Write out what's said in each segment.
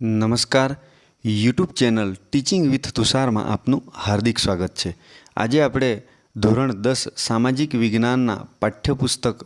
નમસ્કાર. YouTube channel teaching with તુષારમાં આપનું હાર્દિક સ્વાગત છે. આજે આપણે ધોરણ દસ સામાજિક વિજ્ઞાનના પાઠ્યપુસ્તક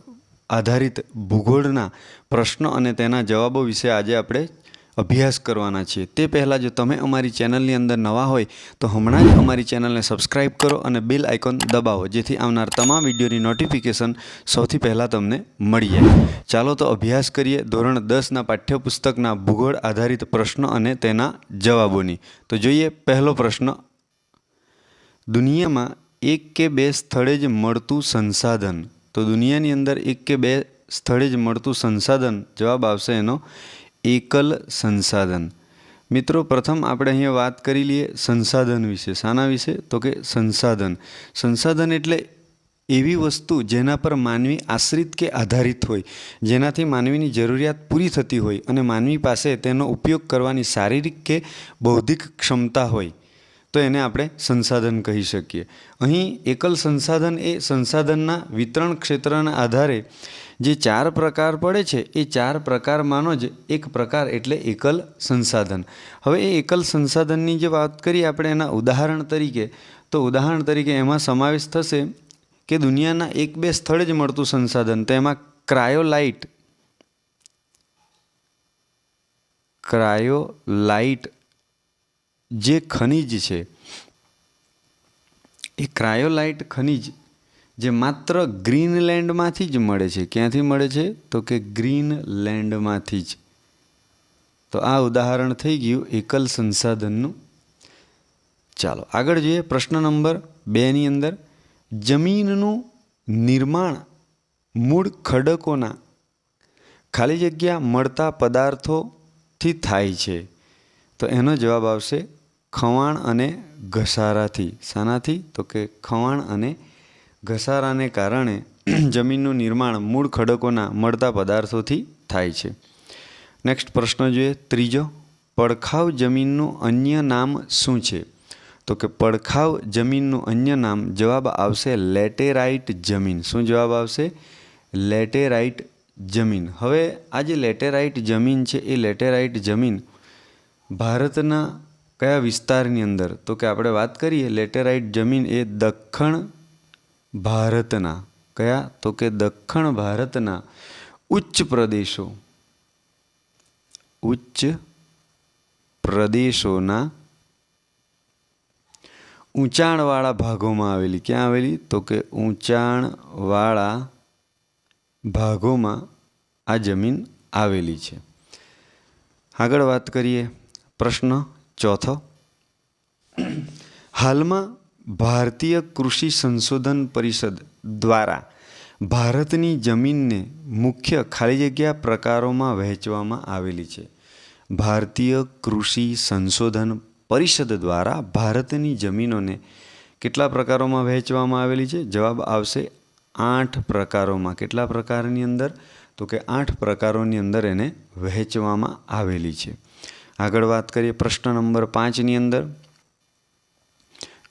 આધારિત ભૂગોળના પ્રશ્નો અને તેના જવાબો વિશે આજે આપણે અભ્યાસ કરવાના છીએ તે પહેલાં જો તમે અમારી ચેનલની અંદર નવા હોય, તો હમણાં જ અમારી ચેનલને સબસ્ક્રાઈબ કરો અને બેલ આઇકોન દબાવો, જેથી આવનાર તમામ વિડીયોની નોટિફિકેશન સૌથી પહેલાં તમને મળી જાય. ચાલો તો અભ્યાસ કરીએ ધોરણ દસના પાઠ્યપુસ્તકના ભૂગોળ આધારિત પ્રશ્નો અને તેના જવાબોની. તો જોઈએ પહેલો પ્રશ્ન. દુનિયામાં એક કે બે સ્થળે જ મળતું સંસાધન. તો દુનિયાની અંદર એક કે બે સ્થળે જ મળતું સંસાધન? જવાબ આવશે એનો એકલ સંસાધન. મિત્રો, પ્રથમ આપણે અહીંયા વાત કરી લઈએ સંસાધન વિશે. શાના વિશે? તો કે સંસાધન. સંસાધન એટલે એવી વસ્તુ જેના પર માનવી આશ્રિત કે આધારિત હોય. જેનાથી માનવીની જરૂરિયાત પૂરી થતી હોય અને માનવી પાસે તેનો ઉપયોગ કરવાની શારીરિક કે બૌદ્ધિક ક્ષમતા હોય. તો એને આપણે સંસાધન કહી શકીએ. અહીં એકલ સંસાધન એ સંસાધનના વિતરણ ક્ષેત્રના આધારે જે ચાર પ્રકાર પડે છે, એ ચાર પ્રકારમાંનો જ એક પ્રકાર એટલે એકલ સંસાધન. હવે એ એકલ સંસાધનની જે વાત કરીએ આપણે એના ઉદાહરણ તરીકે, તો ઉદાહરણ તરીકે એમાં સમાવેશ થશે કે દુનિયાના એક બે સ્થળે જ મળતું સંસાધન, તો એમાં ક્રાયોલાઇટ ક્રાયોલાઇટ જે ખનિજ છે, એ ક્રાયોલાઇટ ખનિજ જે માત્ર ગ્રીનલેન્ડમાંથી જ મળે છે. ક્યાંથી મળે છે? તો કે ગ્રીનલેન્ડમાંથી જ. તો આ ઉદાહરણ થઈ ગયું એકલ સંસાધનનું. ચાલો, આગળ જોઈએ પ્રશ્ન નંબર બેની અંદર. જમીનનું નિર્માણ મૂળ ખડકોના ખાલી જગ્યા મળતા પદાર્થોથી થાય છે. તો એનો જવાબ આવશે ખવાણ અને ઘસારાથી. શાનાથી? તો કે ખવાણ અને ઘસારાને કારણે જમીનનું નિર્માણ મૂળ ખડકોના મળતા પદાર્થોથી થાય છે. નેક્સ્ટ પ્રશ્ન જોઈએ. ત્રીજો, પડખાવ જમીનનું અન્ય નામ શું છે? તો કે પડખાવ જમીનનું અન્ય નામ જવાબ આવશે લેટેરાઇટ જમીન. શું જવાબ આવશે? લેટેરાઇટ જમીન. હવે આ જે લેટેરાઇટ જમીન છે, એ લેટેરાઇટ જમીન ભારતના કયા વિસ્તારની અંદર? તો કે આપણે વાત કરીએ, લેટેરાઇટ જમીન એ દખ્ખણ ભારતના, કયા? તો કે દક્ષિણ ભારતના ઉચ્ચ પ્રદેશો. ઉચ્ચ પ્રદેશોના ઊંચાણવાળા ભાગોમાં આવેલી. ક્યાં આવેલી? તો કે ઊંચાણવાળા ભાગોમાં આ જમીન આવેલી છે. આગળ વાત કરીએ. પ્રશ્ન ચોથો. હાલમાં ભારતીય કૃષિ સંશોધન પરિષદ દ્વારા ભારતની જમીનને મુખ્ય ખાલી જગ્યા પ્રકારોમાં વહેંચવામાં આવેલી છે. ભારતીય કૃષિ સંશોધન પરિષદ દ્વારા ભારતની જમીનોને કેટલા પ્રકારોમાં વહેંચવામાં આવેલી છે? જવાબ આવશે આઠ પ્રકારોમાં. કેટલા પ્રકારની અંદર? તો કે આઠ પ્રકારોની અંદર એને વહેંચવામાં આવેલી છે. આગળ વાત કરીએ પ્રશ્ન નંબર પાંચની અંદર.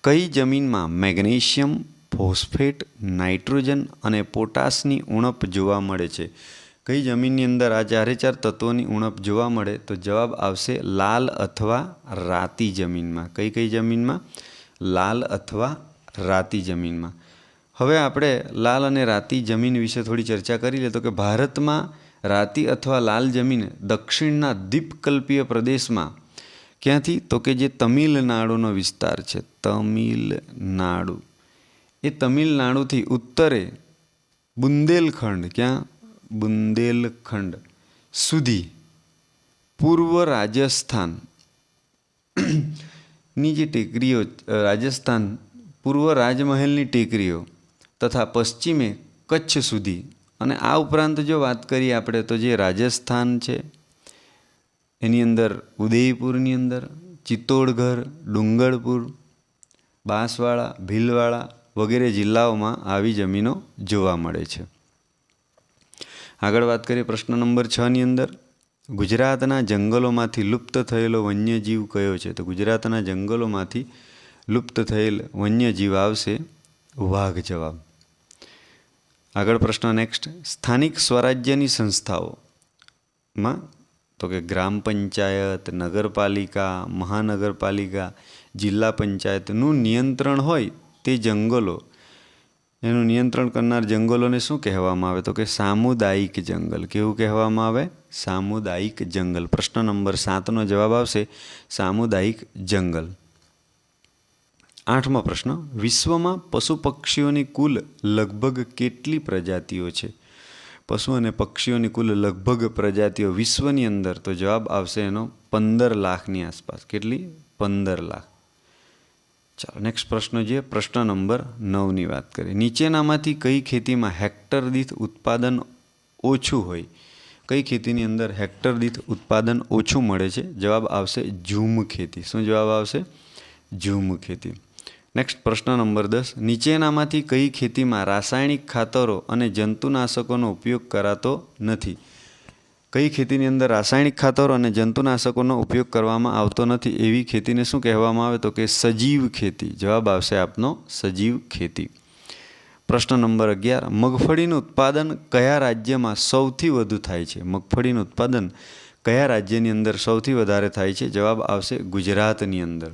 કઈ જમીનમાં મેગ્નેશિયમ, ફોસ્ફેટ, નાઇટ્રોજન અને પોટાશની ઉણપ જોવા મળે છે? કઈ જમીનની અંદર આ ચારે ચાર તત્વોની ઉણપ જોવા મળે? તો જવાબ આવશે લાલ અથવા રાતી જમીનમાં. કઈ કઈ જમીનમાં? લાલ અથવા રાતી જમીનમાં. હવે આપણે લાલ અને રાતી જમીન વિશે થોડી ચર્ચા કરી લે તો કે ભારતમાં રાતી અથવા લાલ જમીન દક્ષિણના દ્વીપકલ્પીય પ્રદેશમાં ક્યાંથી? તો કે જે તમિલનાડુનો વિસ્તાર છે. તમિલનાડુ. એ તમિલનાડુથી ઉત્તરે બુંદેલખંડ, ક્યાં? બુંદેલખંડ સુધી. પૂર્વ રાજસ્થાન. ની જે ટેકરીઓ રાજસ્થાન પૂર્વ રાજમહેલની ટેકરીઓ તથા પશ્ચિમે કચ્છ સુધી. અને આ ઉપરાંત જો વાત કરીએ આપણે, તો જે રાજસ્થાન છે એની અંદર ઉદયપુરની અંદર ચિત્તોડગઢ ડુંગરપુર, બાંસવાડા, ભીલવાડા વગેરે જિલ્લાઓમાં આવી જમીનો જોવા મળે છે. આગળ વાત કરીએ પ્રશ્ન નંબર છની અંદર. ગુજરાતના જંગલોમાંથી લુપ્ત થયેલો વન્યજીવ કયો છે? તો ગુજરાતના જંગલોમાંથી લુપ્ત થયેલ વન્યજીવ આવશે વાઘ જવાબ. આગળ પ્રશ્ન નેક્સ્ટ. સ્થાનિક સ્વરાજ્યની સંસ્થાઓમાં તો કે ગ્રામ પંચાયત, નગરપાલિકા, મહાનગરપાલિકા, જિલ્લા પંચાયતનું નિયંત્રણ હોય તે જંગલો. એનું નિયંત્રણ કરનાર જંગલોને શું કહેવામાં આવે? તો કે સામુદાયિક જંગલ. કેવું કહેવામાં આવે? સામુદાયિક જંગલ. પ્રશ્ન નંબર સાતનો જવાબ આવશે, સામુદાયિક જંગલ. આઠમો પ્રશ્ન, વિશ્વમાં પશુ પક્ષીઓની કુલ લગભગ કેટલી પ્રજાતિઓ છે? પશુ અને પક્ષીઓની કુલ લગભગ પ્રજાતિઓ વિશ્વની અંદર તો જવાબ આવશે એનો પંદર લાખની આસપાસ. કેટલી? પંદર લાખ. ચાલો નેક્સ્ટ પ્રશ્ન જે પ્રશ્ન નંબર નવની વાત કરીએ. નીચેનામાંથી કઈ ખેતીમાં હેક્ટર દીઠ ઉત્પાદન ઓછું હોય? કઈ ખેતીની અંદર હેક્ટર દીઠ ઉત્પાદન ઓછું મળે છે? જવાબ આવશે ઝૂમ ખેતી. શું જવાબ આવશે? ઝૂમ ખેતી. નેક્સ્ટ પ્રશ્ન નંબર દસ. નીચેનામાંથી કઈ ખેતીમાં રાસાયણિક ખાતરો અને જંતુનાશકોનો ઉપયોગ કરાતો નથી? કઈ ખેતીની અંદર રાસાયણિક ખાતરો અને જંતુનાશકોનો ઉપયોગ કરવામાં આવતો નથી? એવી ખેતીને શું કહેવામાં આવે? તો કે સજીવ ખેતી. જવાબ આવશે આપનો સજીવ ખેતી. પ્રશ્ન નંબર અગિયાર. મગફળીનું ઉત્પાદન કયા રાજ્યમાં સૌથી વધુ થાય છે? મગફળીનું ઉત્પાદન કયા રાજ્યની અંદર સૌથી વધારે થાય છે? જવાબ આવશે ગુજરાતની અંદર.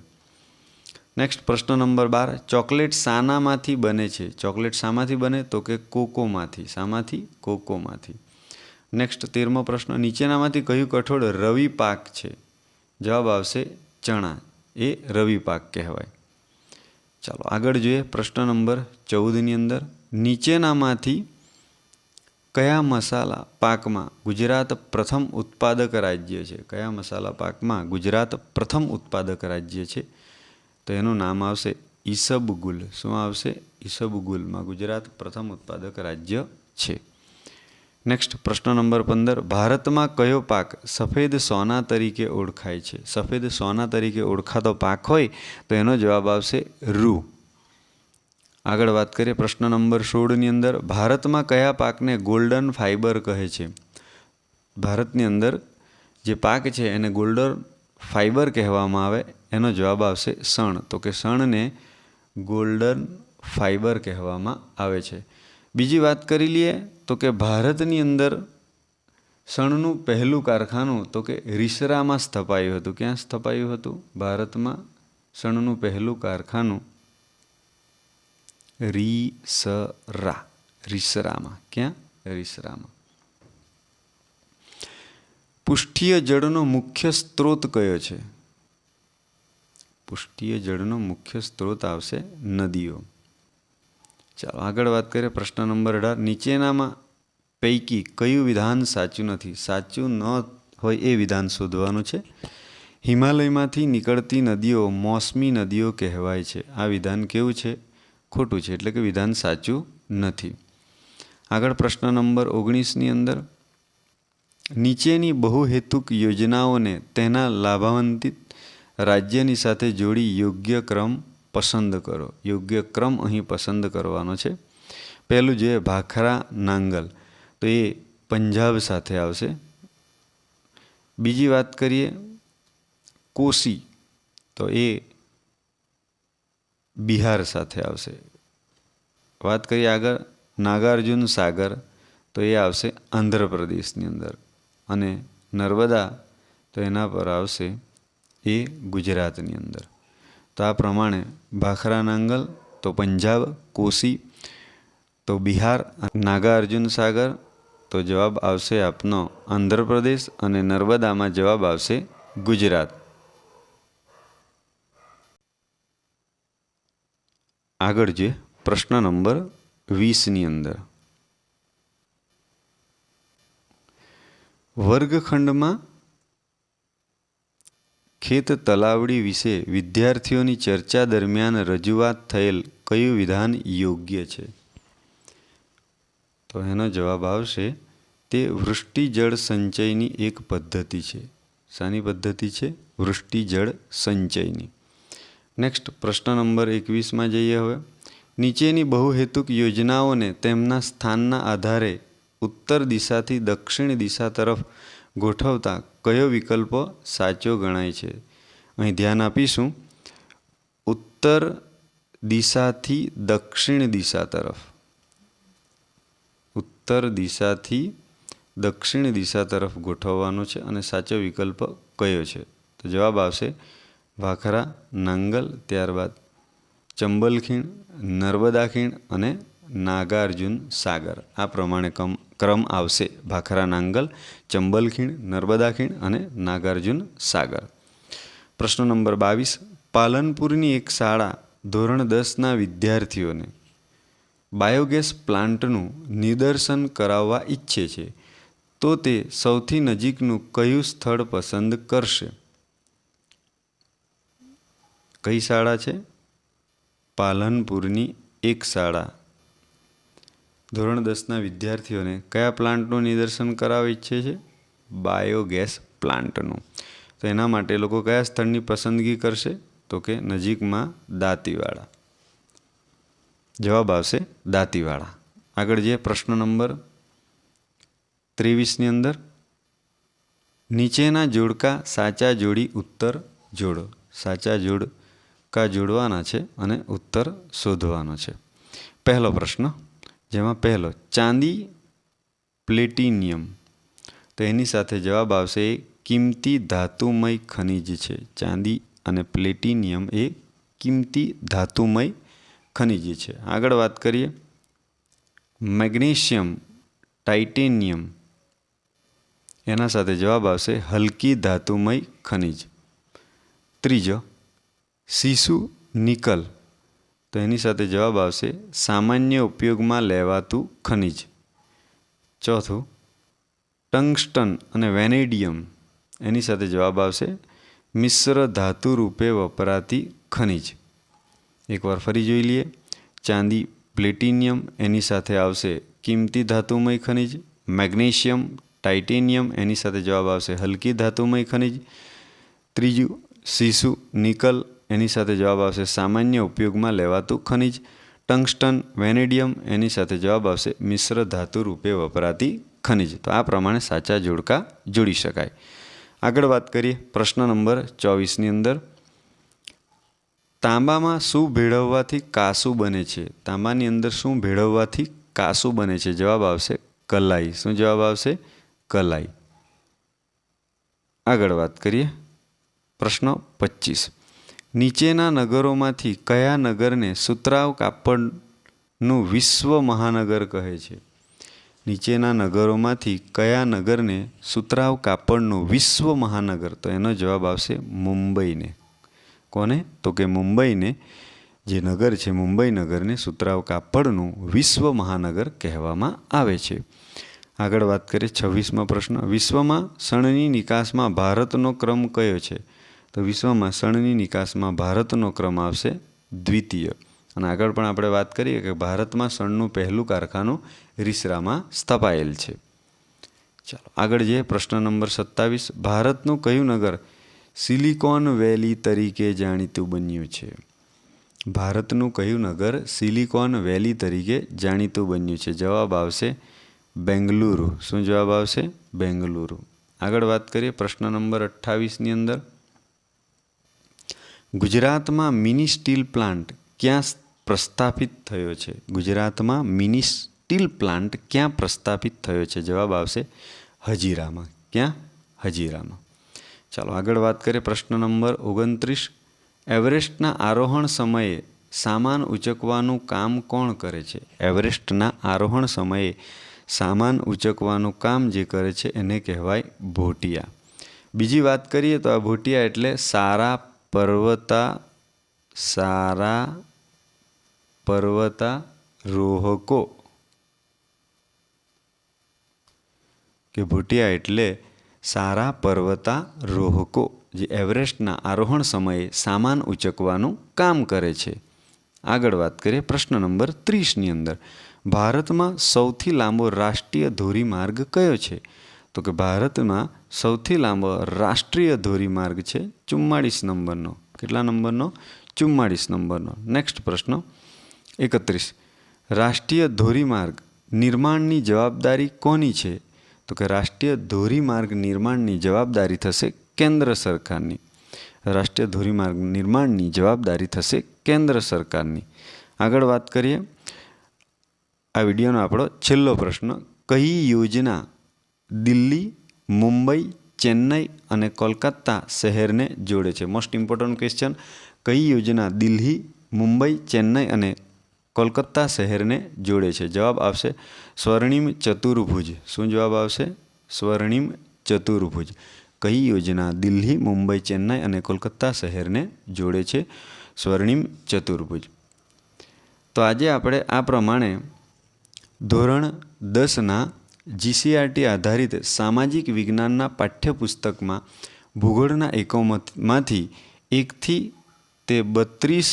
નેક્સ્ટ પ્રશ્ન નંબર બાર, ચોકલેટ સાનામાંથી બને છે. ચોકલેટ શામાંથી બને તો કે કોકોમાંથી? શામાંથી કોકોમાંથી. નેક્સ્ટ તેરમો પ્રશ્ન, નીચેનામાંથી કયું કઠોળ રવિ પાક છે? જવાબ આવશે ચણા. એ રવિ પાક કહેવાય. ચાલો, આગળ જોઈએ પ્રશ્ન નંબર ચૌદની અંદર. નીચેનામાંથી કયા મસાલા પાકમાં ગુજરાત પ્રથમ ઉત્પાદક રાજ્ય છે? કયા મસાલા પાકમાં ગુજરાત પ્રથમ ઉત્પાદક રાજ્ય છે? તો એનું નામ આવશે ઈસબગુલ. શું આવશે? ઈસબગુલમાં ગુજરાત પ્રથમ ઉત્પાદક રાજ્ય છે. નેક્સ્ટ પ્રશ્ન નંબર પંદર. ભારતમાં કયો પાક સફેદ સોના તરીકે ઓળખાય છે? સફેદ સોના તરીકે ઓળખાતો પાક હોય તો એનો જવાબ આવશે રૂ. આગળ વાત કરીએ પ્રશ્ન નંબર સોળની અંદર. ભારતમાં કયા પાકને ગોલ્ડન ફાઇબર કહે છે? ભારતની અંદર જે પાક છે એને ગોલ્ડન ફાઇબર કહેવામાં આવે. એનો જવાબ આવશે સણ. તો કે સણને ગોલ્ડન ફાઇબર કહેવામાં આવે છે. બીજી વાત કરી લઈએ તો કે ભારતની અંદર સણનું પહેલું કારખાનું તો કે રીસરામાં સ્થપાયું હતું. ક્યાં સ્થપાયું હતું? ભારતમાં સણનું પહેલું કારખાનું રીસરા. રીસરામાં. ક્યાં? રીસરામાં. પુષ્ઠીય જળનો મુખ્ય સ્ત્રોત કયો છે? પુષ્ટીય જળનો મુખ્ય સ્ત્રોત આવશે નદીઓ. ચાલો આગળ વાત કરીએ પ્રશ્ન નંબર અઢાર. નીચેનામાં પૈકી કયું વિધાન સાચું નથી? સાચું ન હોય એ વિધાન શોધવાનું છે. હિમાલયમાંથી નીકળતી નદીઓ મોસમી નદીઓ કહેવાય છે. આ વિધાન કેવું છે? ખોટું છે, એટલે કે વિધાન સાચું નથી. આગળ પ્રશ્ન નંબર ઓગણીસની અંદર. નીચેની બહુહેતુક યોજનાઓને તેના લાભાન્વિત રાજ્યની સાથે જોડી યોગ્ય ક્રમ પસંદ કરો. યોગ્ય ક્રમ અહીં પસંદ કરવાનો છે. પહેલું જે ભાખરા નાંગલ, તો એ પંજાબ સાથે આવશે. બીજી વાત કરીએ, કોશી, તો એ બિહાર સાથે આવશે. વાત કરીએ આગળ, નાગાર્જુન સાગર, તો એ આવશે આંધ્રપ્રદેશની અંદર. અને નર્મદા, તો એના પર આવશે એ ગુજરાતની અંદર. તો આ પ્રમાણે ભાખરા નાંગલ તો પંજાબ કોસી તો બિહાર નાગાર્જુન સાગર, તો જવાબ આવશે આપનો આંધ્રપ્રદેશ અને નર્મદામાં જવાબ આવશે ગુજરાત. આગળ જે પ્રશ્ન નંબર વીસની અંદર. વર્ગખંડમાં ખેત તલાવડી વિશે વિદ્યાર્થીઓની ચર્ચા દરમિયાન રજૂઆત થયેલ કયું વિધાન યોગ્ય છે? તો એનો જવાબ આવશે, તે વૃષ્ટિજળ સંચયની એક પદ્ધતિ છે. શાની પદ્ધતિ છે? વૃષ્ટિજળ સંચયની. નેક્સ્ટ પ્રશ્ન નંબર એકવીસમાં જઈએ હવે. નીચેની બહુહેતુક યોજનાઓને તેમના સ્થાનના આધારે ઉત્તર દિશાથી દક્ષિણ દિશા તરફ ગોઠવતા કયો વિકલ્પ સાચો ગણાય છે? અહીં ધ્યાન આપીશું. ઉત્તર દિશાથી દક્ષિણ દિશા તરફ. ઉત્તર દિશાથી દક્ષિણ દિશા તરફ ગોઠવવાનો છે અને સાચો વિકલ્પ કયો છે? તો જવાબ આવશે ભાખરા નાંગલ, ત્યારબાદ ચંબલ ખીણ નર્મદા ખીણ અને નાગાર્જુન સાગર. આ પ્રમાણે કમ ક્રમ આવશે ભાખરા નાંગલ ચંબલ ખીણ નર્મદા ખીણ અને નાગાર્જુન સાગર. પ્રશ્ન નંબર બાવીસ, પાલનપુરની એક શાળા ધોરણ દસના વિદ્યાર્થીઓને બાયોગેસ પ્લાન્ટનું નિદર્શન કરાવવા ઈચ્છે છે, તો તે સૌથી નજીકનું કયું સ્થળ પસંદ કરશે? કઈ શાળા છે? પાલનપુરની એક શાળા. ધોરણ દસના વિદ્યાર્થીઓને કયા પ્લાન્ટનું નિદર્શન કરાવવા ઈચ્છે છે? બાયોગેસ પ્લાન્ટનું. તો એના માટે લોકો કયા સ્થળની પસંદગી કરશે? તો કે નજીકમાં દાંતીવાડા. જવાબ આવશે દાંતીવાડા. આગળ જે પ્રશ્ન નંબર ત્રેવીસની અંદર. નીચેના જોડકા સાચા જોડી ઉત્તર જોડો. સાચા જોડકા જોડવાના છે અને ઉત્તર શોધવાનો છે. પહેલો પ્રશ્ન. જેમાં પહેલો, ચાંદી પ્લેટિનિયમ. તો એની સાથે જવાબ આવશે કિંમતી ધાતુમય ખનિજ છે. ચાંદી અને પ્લેટિનિયમ એ કિંમતી ધાતુમય ખનિજ છે. આગળ વાત કરીએ. Magnesium, titanium. એના સાથે જવાબ આવશે હલકી ધાતુમય ખનિજ. ત્રીજો, શીશુ નિકલ. તો એની સાથે જવાબ આવશે, સામાન્ય ઉપયોગમાં લેવાતું ખનિજ. ચોથું, ટંગસ્ટન અને વેનેડિયમ. એની સાથે જવાબ આવશે, મિશ્ર ધાતુ રૂપે વપરાતી ખનિજ. એકવાર ફરી જોઈ લઈએ. ચાંદી, પ્લેટિનિયમ, એની સાથે આવશે કિંમતી ધાતુમય ખનિજ. મેગ્નેશિયમ, ટાઇટેનિયમ, એની સાથે જવાબ આવશે હલકી ધાતુમય ખનિજ. ત્રીજું સીસુ નિકલ એની સાથે જવાબ આવશે સામાન્ય ઉપયોગમાં લેવાતું ખનિજ. ટંગસ્ટન, વેનેડિયમ, એની સાથે જવાબ આવશે મિશ્ર ધાતુ રૂપે વપરાતી ખનિજ. તો આ પ્રમાણે સાચા જોડકા જોડી શકાય. આગળ વાત કરીએ પ્રશ્ન નંબર ચોવીસની અંદર. તાંબામાં શું ભેળવવાથી કાસું બને છે? તાંબાની અંદર શું ભેળવવાથી કાસું બને છે? જવાબ આવશે કલાઈ. શું જવાબ આવશે? કલાઈ. આગળ વાત કરીએ પ્રશ્ન પચીસ. નીચેના નગરોમાંથી કયા નગરને સુતરાવ કાપડનું વિશ્વ મહાનગર કહે છે? નીચેના નગરોમાંથી કયા નગરને સુતરાવ કાપડનું વિશ્વ મહાનગર? તો એનો જવાબ આવશે મુંબઈને. કોને? તો કે મુંબઈને, જે નગર છે મુંબઈ નગરને સુતરાવ કાપડનું વિશ્વ મહાનગર કહેવામાં આવે છે. આગળ વાત કરીએ છવ્વીસમાં પ્રશ્ન. વિશ્વમાં શણની નિકાસમાં ભારતનો ક્રમ કયો છે? તો વિશ્વમાં શણની નિકાસમાં ભારતનો ક્રમ આવશે દ્વિતીય. અને આગળ પણ આપણે વાત કરીએ કે ભારતમાં શણનું પહેલું કારખાનું રીસરામાં સ્થપાયેલ છે. ચાલો, આગળ જઈએ. પ્રશ્ન નંબર સત્તાવીસ. ભારતનું કયું નગર સિલિકોન વેલી તરીકે જાણીતું બન્યું છે? ભારતનું કયું નગર સિલિકોન વેલી તરીકે જાણીતું બન્યું છે? જવાબ આવશે બેંગલુરુ. શું જવાબ આવશે? બેંગલુરુ. આગળ વાત કરીએ પ્રશ્ન નંબર અઠ્ઠાવીસની અંદર. ગુજરાતમાં મિની સ્ટીલ પ્લાન્ટ ક્યાં પ્રસ્થાપિત થયો છે? ગુજરાતમાં મિની સ્ટીલ પ્લાન્ટ ક્યાં પ્રસ્થાપિત થયો છે? જવાબ આવશે હજીરામાં. ક્યાં? હજીરામાં. ચાલો આગળ વાત કરીએ પ્રશ્ન નંબર ઓગણત્રીસ. એવરેસ્ટના આરોહણ સમયે સામાન ઉચકવાનું કામ કોણ કરે છે? એવરેસ્ટના આરોહણ સમયે સામાન ઉચકવાનું કામ જે કરે છે એને કહેવાય ભોટિયા. બીજી વાત કરીએ તો આ ભોટિયા એટલે સારા પર્વતા સારા પર્વતા રોહકો. કે ભૂટિયા એટલે સારા પર્વતા રોહકો, જે એવરેસ્ટના આરોહણ સમયે સામાન ઉચકવાનું કામ કરે છે. આગળ વાત કરીએ પ્રશ્ન નંબર ત્રીસની અંદર. ભારતમાં સૌથી લાંબો રાષ્ટ્રીય ધોરીમાર્ગ કયો છે? તો કે ભારતમાં સૌથી લાંબો રાષ્ટ્રીય ધોરીમાર્ગ છે ચુમ્માળીસ નંબરનો. કેટલા નંબરનો? ચુમ્માળીસ નંબરનો. નેક્સ્ટ પ્રશ્ન. એકત્રીસ. રાષ્ટ્રીય ધોરીમાર્ગ નિર્માણની જવાબદારી કોની છે? તો કે રાષ્ટ્રીય ધોરીમાર્ગ નિર્માણની જવાબદારી થશે કેન્દ્ર સરકારની. રાષ્ટ્રીય ધોરીમાર્ગ નિર્માણની જવાબદારી થશે કેન્દ્ર સરકારની. આગળ વાત કરીએ. આ વિડીયોનો આપણો છેલ્લો પ્રશ્ન. કઈ યોજના દિલ્હી, મુંબઈ, ચેન્નઈ અને કોલકાતા શહેરને જોડે છે. મોસ્ટ ઇમ્પોર્ટન્ટ ક્વેશ્ચન કઈ યોજના દિલ્હી, મુંબઈ, ચેન્નઈ અને કોલકાતા શહેરને જોડે છે? જવાબ આવશે સ્વર્ણિમ ચતુર્ભુજ. શું જવાબ આવશે? સ્વર્ણિમ ચતુર્ભુજ. કઈ યોજના દિલ્હી, મુંબઈ, ચેન્નઈ અને કોલકાતા શહેરને જોડે છે? સ્વર્ણિમ ચતુર્ભુજ. તો આજે આપણે આ પ્રમાણે ધોરણ દસના જીસીઆરટી આધારિત સામાજિક વિજ્ઞાનના પાઠ્યપુસ્તકમાં ભૂગોળના એકમોમાંથી એકથી તે બત્રીસ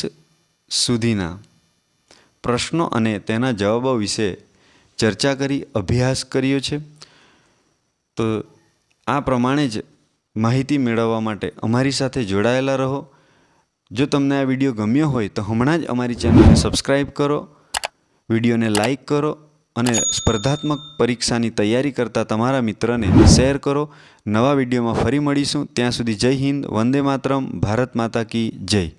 સુધીના પ્રશ્નો અને તેના જવાબો વિશે ચર્ચા કરી, અભ્યાસ કર્યો છે. તો આ પ્રમાણે જ માહિતી મેળવવા માટે અમારી સાથે જોડાયેલા રહો. જો તમને આ વીડિયો ગમ્યો હોય તો હમણાં જ અમારી ચેનલને સબસ્ક્રાઈબ કરો, વિડીયોને લાઈક કરો અને સ્પર્ધાત્મક પરીક્ષાની તૈયારી કરતા તમારા મિત્રને શેર કરો. નવા વિડીયોમાં ફરી મળીશું. ત્યાં સુધી જય હિન્દ, વંદે માતરમ, ભારત માતા કી જય.